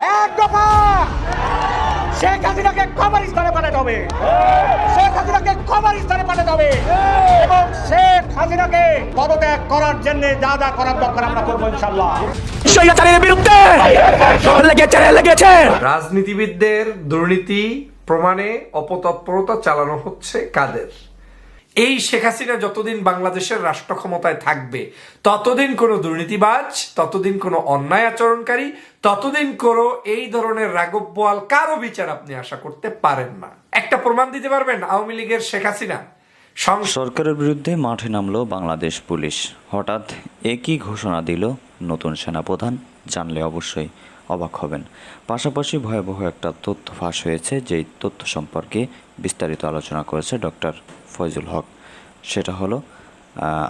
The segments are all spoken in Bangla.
এক দফা। শেখ হাসিনাকে কবরস্থানে পাঠাতে হবে। শেখ হাসিনাকে কবরস্থানে পাঠাতে হবে। এবং শেখ হাসিনাকে পদত্যাগ করার জন্য যা যা করার দরকার আমরা করব ইনশাল্লাহ বিরুদ্ধে লেগেছে লেগেছে। রাজনীতিবিদদের দুর্নীতি প্রমাণে অপতৎপরতা চালানো হচ্ছে কাদের? এই শেখ হাসিনা যতদিন বাংলাদেশের রাষ্ট্র ক্ষমতায় থাকবে, ততদিন কোনো দুর্নীতিবাজ, ততদিন কোনো অন্যায় আচরণকারী, ততদিন কোনো এই ধরনের রাগব বোয়াল কারও বিচার আপনি আশা করতে পারেন না। একটা প্রমাণ দিতে পারবেন, আওয়ামী লীগের শেখ হাসিনা। সরকারের বিরুদ্ধে মাঠে নামল বাংলাদেশ পুলিশ। হঠাৎ একই ঘোষণা দিল নতুন সেনাপ্রধান। জানলে অবশ্যই অবাক হবেন। পাশাপাশি ভয়াবহ একটা তথ্য ফাঁস হয়েছে, যেই তথ্য সম্পর্কে বিস্তারিত আলোচনা করেছে ডক্টর ফয়জুল হক। সেটা হলো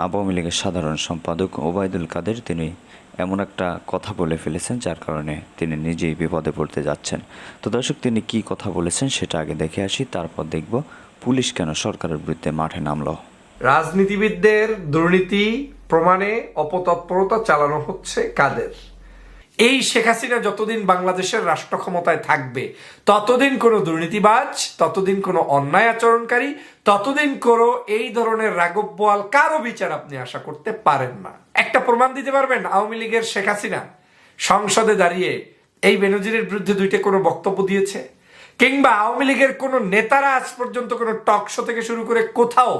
আওয়ামী লীগের সাধারণ সম্পাদক ওবায়দুল কাদের তিনি এমন একটা কথা বলে ফেলেছেন যার কারণে তিনি নিজেই বিপদে পড়তে যাচ্ছেন। তো দর্শক, তিনি কি কথা বলেছেন সেটা আগে দেখে আসি, তারপর দেখব পুলিশ কেন সরকারের বিরুদ্ধে মাঠে নামলো। রাজনীতিবিদদের দুর্নীতি প্রমাণে অপতৎপরতা চালানো হচ্ছে কাদের? এই শেখ হাসিনা যতদিন বাংলাদেশের রাষ্ট্র ক্ষমতায় থাকবে, ততদিন কোনো দুর্নীতিবাজ, ততদিন কোনো অন্যায় আচরণকারী, ততদিন কোনো এই ধরনের রাগব বোয়াল কারও বিচার আপনি আশা করতে পারেন না। একটা প্রমাণ দিতে পারবেন, আওয়ামী লীগের শেখ হাসিনা সংসদে দাঁড়িয়ে এই বেনজিরের বিরুদ্ধে দুইটা কোনো বক্তব্য দিয়েছে? কিংবা আওয়ামী লীগের কোনো নেতারা আজ পর্যন্ত কোনো টক শো থেকে শুরু করে কোথাও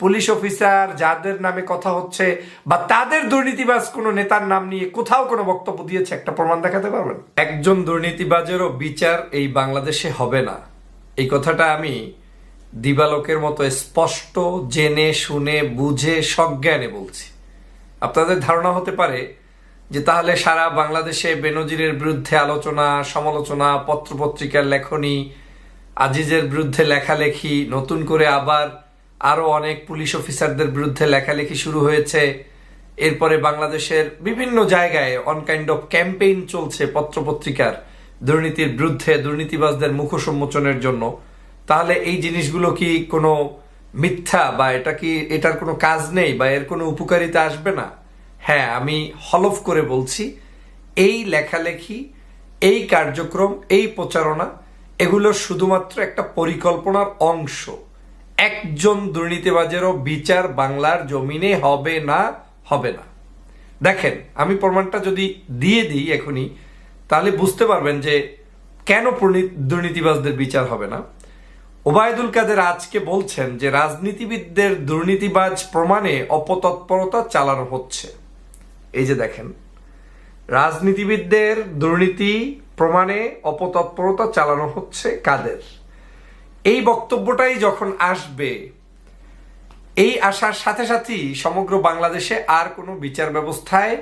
পুলিশ অফিসার যাদের নামে কথা হচ্ছে বা তাদের দুর্নীতিবাজ কোনো নেতার নাম নিয়ে কোথাও কোনো বক্তব্য দিয়েছে, একটা প্রমাণ দেখাতে পারবেন? একজন দুর্নীতিবাজেরও বিচার এই বাংলাদেশে হবে না। এই কথাটা আমি দিবালোকের মতো স্পষ্ট জেনে, শুনে, বুঝে, সজ্ঞানে বলছি। আপনাদের ধারণা হতে পারে যে তাহলে সারা বাংলাদেশে বেনজিরের বিরুদ্ধে আলোচনা, সমালোচনা, পত্রপত্রিকার লেখনী, আজিজের বিরুদ্ধে লেখালেখি, নতুন করে আবার আরও অনেক পুলিশ অফিসারদের বিরুদ্ধে লেখালেখি শুরু হয়েছে। এরপরে বাংলাদেশের বিভিন্ন জায়গায় অনকাইন্ড অফ ক্যাম্পেইন চলছে পত্রপত্রিকার দুর্নীতির বিরুদ্ধে দুর্নীতিবাজদের মুখোশ উন্মোচনের জন্য। তাহলে এই জিনিসগুলো কি কোনো মিথ্যা বা এটা কি, এটার কোনো কাজ নেই বা এর কোনো উপকারিতা আসবে না? হ্যাঁ আমি হলফ করে বলছি, এই লেখালেখি, এই কার্যক্রম, এই প্রচারণা, এগুলো শুধুমাত্র একটা পরিকল্পনার অংশ। একজন দুর্নীতিবাজেরও বিচার বাংলার জমিনে হবে না হবে না। দেখেন, আমি প্রমাণটা যদি দিয়ে দিই এখনই, তাহলে বুঝতে পারবেন যে কেন দুর্নীতিবাজদের বিচার হবে না। ওবায়দুল কাদের আজকে বলছেন যে রাজনীতিবিদদের দুর্নীতিবাজ প্রমাণে অপতৎপরতা চালানো হচ্ছে। এই যে দেখেন, রাজনীতিবিদদের দুর্নীতি প্রমাণে অপতৎপরতা চালানো হচ্ছে কাদের? এই বক্তব্যটাই যখন আসবে, এই আসার সাথে সাথেই সমগ্র বাংলাদেশে আর কোনো বিচার ব্যবস্থায়,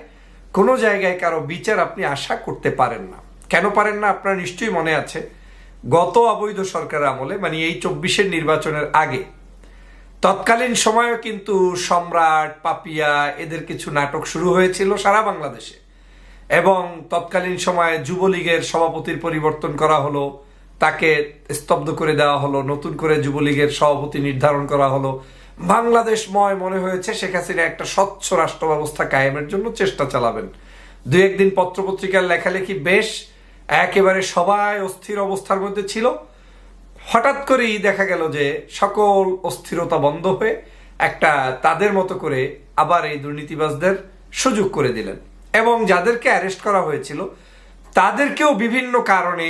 কোনো জায়গায় কারও বিচার আপনি আশা করতে পারেন না। কেন পারেন না আপনার নিশ্চয়ই মনে আছে, গত অবৈধ সরকার আমলে মানে এই চব্বিশের নির্বাচনের আগে, তৎকালীন সময়েও কিন্তু সম্রাট, পাপিয়া, এদের কিছু নাটক শুরু হয়েছিল সারা বাংলাদেশে। এবং তৎকালীন সময়ে যুবলীগের সভাপতির পরিবর্তন করা হলো তাকে স্তব্ধ করে দেওয়া হলো, নতুন করে যুবলীগের সভাপতি নির্ধারণ করা হলো। বাংলাদেশময় মনে হয়েছে শেখ হাসিনা একটা স্বচ্ছ রাষ্ট্র ব্যবস্থা কায়েমের জন্য চেষ্টা চালাবেন। দু একদিন পত্রপত্রিকার লেখালেখি বেশ একেবারে সবাই অস্থির অবস্থার মধ্যে ছিল। হঠাৎ করেই দেখা গেল যে সকল অস্থিরতা বন্ধ হয়ে একটা তাদের মতো করে আবার এই দুর্নীতিবাজদের সুযোগ করে দিলেন। এবং যাদেরকে অ্যারেস্ট করা হয়েছিল, তাদেরকেও বিভিন্ন কারণে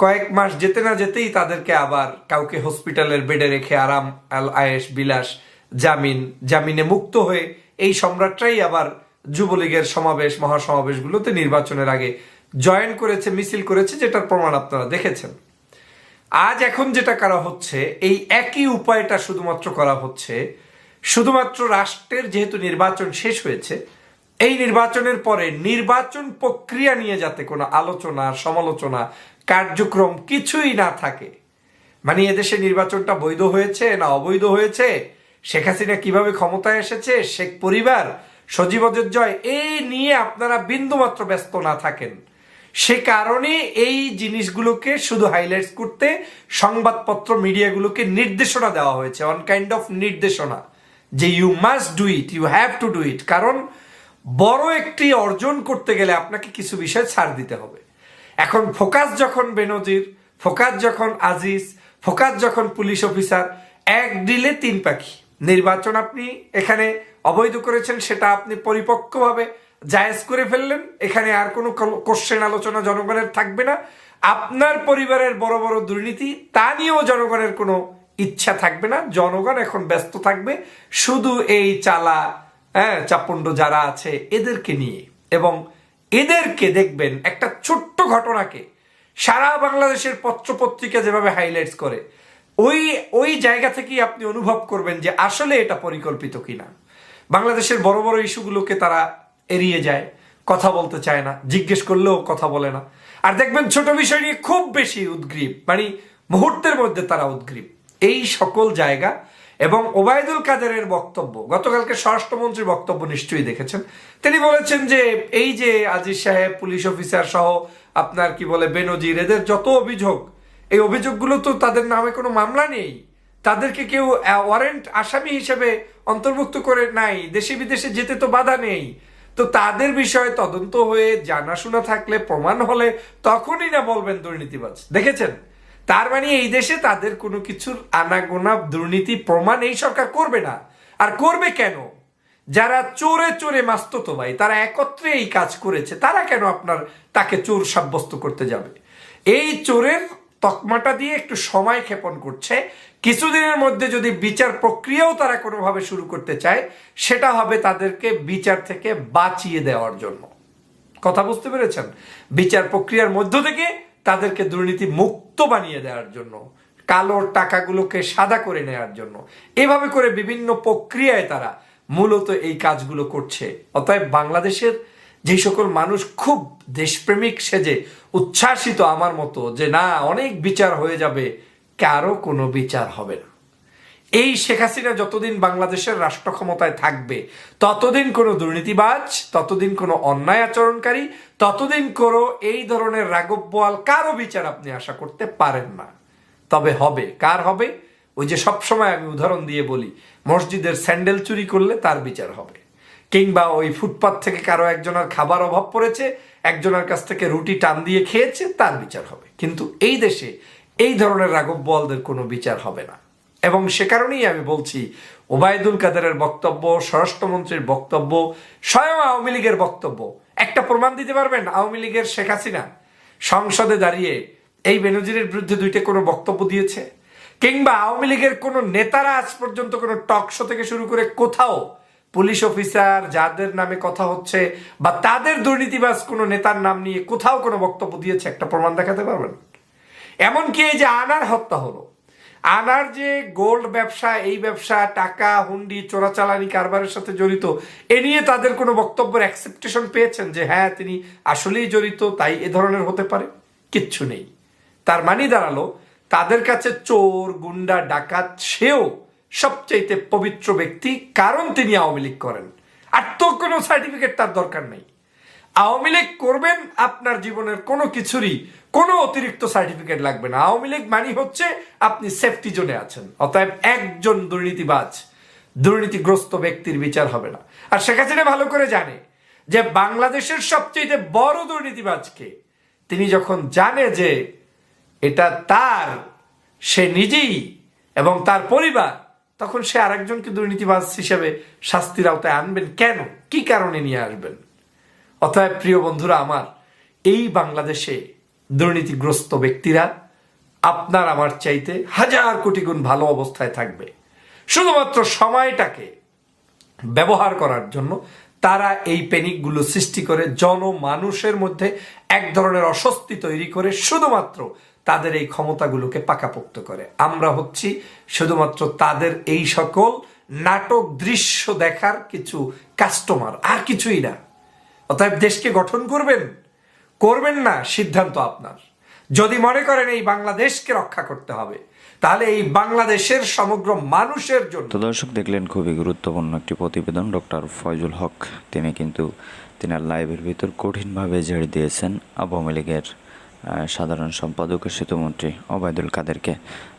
কয়েক মাস যেতে না যেতেই তাদেরকে আবার কাউকে হসপিটালের বেডে রেখে আরাম, আল আয়েস বিলাস, জামিন, জামিনে মুক্ত হয়ে এই সম্রাটরাই আবার যুবলীগের সমাবেশ, মহাসমাবেশগুলোতে নির্বাচনের আগে জয়েন করেছে, মিছিল করেছে, যেটার প্রমাণ আপনারা দেখেছেন। আজ এখন যেটা করা হচ্ছে, এই একই উপায়টা শুধুমাত্র করা হচ্ছে, শুধুমাত্র রাষ্ট্রের যেহেতু নির্বাচন শেষ হয়েছে, এই নির্বাচনের পরে নির্বাচন প্রক্রিয়া নিয়ে যাতে কোনো আলোচনা, সমালোচনা কার্যক্রম কিছুই না থাকে। মানে এদেশে নির্বাচনটা বৈধ হয়েছে না অবৈধ হয়েছে? শেখ হাসিনা কীভাবে ক্ষমতায় এসেছে? শেখ পরিবার সজীবদের জয় এই নিয়ে আপনারা বিন্দুমাত্র ব্যস্ত না থাকেন। সে কারণে এই জিনিসগুলোকে শুধু হাইলাইটস করতে সংবাদপত্র, মিডিয়াগুলোকে নির্দেশনা দেওয়া হয়েছে। অন কাইন্ড অফ নির্দেশনা যে you must do it you have to do it কারণ বড় একটি অর্জন করতে গেলে আপনাকে কিছু বিষয় ছাড় দিতে হবে। এখন ফোকাস যখন বেনজির, ফোকাস যখন আজিজ, ফোকাস যখন পুলিশ অফিসার, এক ডিলে তিন পাখি। নির্বাচন আপনি এখানে অবৈধ করেছেন, সেটা আপনি পরিপক্কভাবে জায়েজ করে ফেললেন। এখানে আর কোনো কোশ্চেন আলোচনা জনগণের থাকবে না। আপনার পরিবারের বড় বড় দুর্নীতি, তা নিয়েও জনগণের কোনো ইচ্ছা থাকবে না। জনগণ এখন ব্যস্ত থাকবে। শুধু এই চালা হ্যাঁ চাপুণ্ড যারা আছে, এদেরকে নিয়ে। এবং এদেরকে দেখবেন, একটা ছোট্ট ঘটনাকে সারা বাংলাদেশের পত্রপত্রিকা যেভাবে হাইলাইটস করে, ওই ওই জায়গা থেকেই আপনি অনুভব করবেন যে আসলে এটা পরিকল্পিত কিনা। বাংলাদেশের বড় বড় ইস্যুগুলোকে তারা এড়িয়ে যায়, কথা বলতে চায় না, জিজ্ঞেস করলেও কথা বলে না। আর দেখবেন ছোট বিষয় নিয়ে খুব বেশি উদ্গ্রীব মানে মুহূর্তের মধ্যে তারা উদ্গ্রীব। এই সকল জায়গা এবং ওবায়দুল কাদেরের বক্তব্য, গতকালকে স্বরাষ্ট্রমন্ত্রীর বক্তব্য নিশ্চয়ই দেখেছেন, তিনি বলেছেন যে এই যে আজিজ সাহেব, পুলিশ অফিসার সহ আপনার কি বলে বেনজির, এদের যত অভিযোগ, এই অভিযোগগুলো তো তাদের নামে কোনো মামলা নেই। তাদেরকে কেউ ওয়ারেন্ট আসামি হিসেবে অন্তর্ভুক্ত করে নাই, দেশে বিদেশে যেতে তো বাধা নেই। তো তাদের বিষয়ে তদন্ত হয়ে জানাশোনা থাকলে, প্রমাণ হলে তখনই না বলবেন দুর্নীতিবাজ। দেখেছেন? তার মানে এই দেশে তাদের কোনো কিছুর আনাগোনা, দুর্নীতি, প্রমাণ এই সরকার করবে না। আর করবে কেন? যারা চোরে চোরে মাস্তত ভাই, তারা একত্রে এই কাজ করেছে, তারা কেন আপনার তাকে চোর সাব্যস্ত করতে যাবে? এই চোরের তকমাটা দিয়ে একটু সময় ক্ষেপণ করছে। কিছুদিনের মধ্যে যদি বিচার প্রক্রিয়াও তারা কোনোভাবে শুরু করতে চায়, সেটা হবে তাদেরকে বিচার থেকে বাঁচিয়ে দেওয়ার জন্য। কথা বুঝতে পেরেছেন? বিচার প্রক্রিয়ার মধ্য থেকে তাদেরকে দুর্নীতি মুক্ত বানিয়ে দেওয়ার জন্য, কালো টাকাগুলোকে সাদা করে নেওয়ার জন্য। এভাবে করে বিভিন্ন প্রক্রিয়ায় তারা মূলত এই কাজগুলো করছে। অতএব বাংলাদেশের যে সকল মানুষ খুব দেশপ্রেমিক সেজে উচ্ছ্বাসিত আমার মতো যে না, অনেক বিচার হয়ে যাবে, কারও কোনো বিচার হবে না। এই শেখ হাসিনা যতদিন বাংলাদেশের রাষ্ট্র ক্ষমতায় থাকবে, ততদিন কোনো দুর্নীতিবাজ, ততদিন কোনো অন্যায় আচরণকারী, ততদিন কোনো এই ধরনের রাগব বোয়াল কারও বিচার আপনি আশা করতে পারেন না। তবে হবে, কার হবে? ওই যে সব সময় আমি উদাহরণ দিয়ে বলি, মসজিদের স্যান্ডেল চুরি করলে তার বিচার হবে। কিংবা ওই ফুটপাত থেকে কারও একজনের খাবার অভাব পড়েছে, একজনের কাছ থেকে রুটি টান দিয়ে খেয়েছে, তার বিচার হবে। কিন্তু এই দেশে এই ধরনের রাগব বলদের কোনো বিচার হবে না। এবং সে কারণেই আমি বলছি ওবায়দুল কাদেরের বক্তব্য, স্বরাষ্ট্রমন্ত্রীর বক্তব্য, স্বয়ং আওয়ামী লীগের বক্তব্য। একটা প্রমাণ দিতে পারবেন, আওয়ামী লীগের শেখ হাসিনা সংসদে দাঁড়িয়ে এই বেনজিরের বিরুদ্ধে দুইটা কোনো বক্তব্য দিয়েছে? কিংবা আওয়ামী লীগের কোনো নেতারা আজ পর্যন্ত কোনো টক শো থেকে শুরু করে কোথাও পুলিশ অফিসার যাদের নামে কথা হচ্ছে বা তাদের দুর্নীতিবাজ কোনো নেতার নাম নিয়ে কোথাও কোনো বক্তব্য দিয়েছে? একটা প্রমাণ দেখাতে পারবেন? এমনকি এই যে আনার হত্যা হলো আনার যে গোল্ড ব্যবসা, এই ব্যবসা, টাকা, হুন্ডি, চোরাচালানি কারবারের সাথে জড়িত, এ নিয়ে তাদের কোনো বক্তব্যের অ্যাকসেপ্টেশন পেয়েছেন যে হ্যাঁ তিনি আসলেই জড়িত, তাই এ ধরনের হতে পারে? কিচ্ছু নেই। তার মানে দাঁড়াল, তাদের কাছে চোর, গুন্ডা, ডাকাত, সেও সবচাইতে পবিত্র ব্যক্তি, কারণ তিনি আওয়ামী লীগ করেন। আর তো কোনো সার্টিফিকেট তার দরকার নেই। আওয়ামী লীগ করবেন, আপনার জীবনের কোনো কিছুরই কোনো অতিরিক্ত সার্টিফিকেট লাগবে না। আওয়ামী লীগ মানি হচ্ছে আপনি সেফটি জোনে আছেন, অতএব একজন দুর্নীতিবাজ, দুর্নীতিগ্রস্ত ব্যক্তির বিচার হবে না। আর শেখ হাসিনা ভালো করে জানে যে বাংলাদেশের সবচেয়ে বড় দুর্নীতিবাজকে তিনি যখন জানে যে এটা তার, সে নিজেই এবং তার পরিবার, তখন সে আরেকজনকে দুর্নীতিবাজ হিসেবে শাস্তির আওতায় আনবেন কেন? কি কারণে নিয়ে আসবেন? অতএব প্রিয় বন্ধুরা আমার, এই বাংলাদেশে দুর্নীতিগ্রস্ত ব্যক্তিরা আপনার আমার চাইতে হাজার কোটি গুণ ভালো অবস্থায় থাকবে। শুধুমাত্র সময়টাকে ব্যবহার করার জন্য তারা এই প্যানিকগুলো সৃষ্টি করে জনমানুষের মধ্যে এক ধরনের অস্বস্তি তৈরি করে শুধুমাত্র তাদের এই ক্ষমতাগুলোকে পাকাপোক্ত করে। আমরা হচ্ছি শুধুমাত্র তাদের এই সকল নাটক দৃশ্য দেখার কিছু কাস্টমার আর কিছুই না। অতএব দেশকে গঠন করবেন করবেন না সিদ্ধান্ত আপনার। যদি মনে করেন এই বাংলাদেশকে রক্ষা করতে হবে, তাহলে এই বাংলাদেশের সমগ্র মানুষের জন্য তো দর্শক, দেখলেন খুবই গুরুত্বপূর্ণ একটি প্রতিবেদন ডক্টর ফয়জুল হক। তিনি কিন্তু তিনার লাইভের ভিতর কঠিনভাবে ঝেড়ে দিয়েছেন আওয়ামী লীগের সাধারণ সম্পাদক সেতুমন্ত্রী ওবায়দুল কাদেরকে।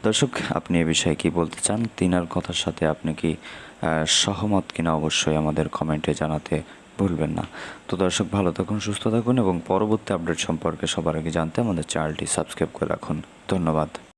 দর্শক, আপনি এ বিষয়ে কি বলতে চান? তিনার কথার সাথে আপনি কি সহমত কিনা অবশ্যই আমাদের কমেন্টে জানাতে ভুলবেন না। তো দর্শক, ভালো থাকুন, সুস্থ থাকুন এবং পরবর্তী আপডেট সম্পর্কে সবার আগে জানতে আমাদের চ্যানেলটি সাবস্ক্রাইব করে রাখুন। ধন্যবাদ।